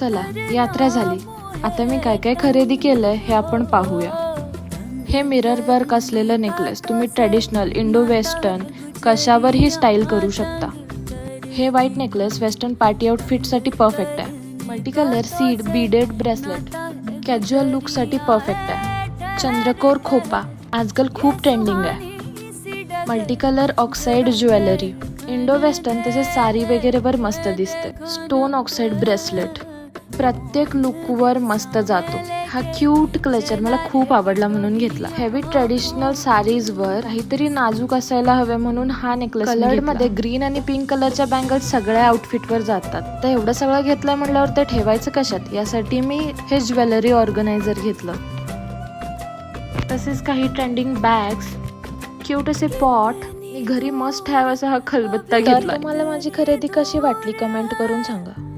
चला यात्रा झाली. आता मी काय काय खरेदी केलंय हे आपण पाहूया. हे मिरर वर्क असलेलं नेकलेस तुम्ही ट्रेडिशनल इंडो वेस्टर्न कशावरही स्टाईल करू शकता? हे व्हाईट नेकलेस वेस्टर्न पार्टी आउटफिटसाठी परफेक्ट आहे. Multi colour seed beaded bracelet casual लुकसाठी perfect आहे. चंद्रकोर खोपा. आजकाल खूप ट्रेंडिंग आहे. Multi colour oxide jewellery indo western तसेच सारी वगैरेवर मस्त दिसते. स्टोन ऑक्साईड ब्रेसलेट प्रत्येक लुकवर मस्त जातो. हा क्यूट क्लचर मला खूप आवडला म्हणून घेतला. हेवी ट्रेडिशनल साडीज वर काहीतरी नाजूक असायला हवे म्हणून हा नेकलेस कलरमध्ये ग्रीन आणि पिंक कलरच्या बँगल्स सगळ्या आउटफिट वर जातात. तर एवढं सगळं घेतलं म्हटल्यावर ते ठेवायचं कशात? यासाठी मी हे ज्वेलरी ऑर्गनायझर घेतलं. तसेच काही ट्रेंडिंग बॅग्स क्यूट असे पॉट मी घरी मस्ट हॅव असा हा खलबत्ता घेतला तुम्हाला माझी खरेदी कशी वाटली? कमेंट करून सांगा.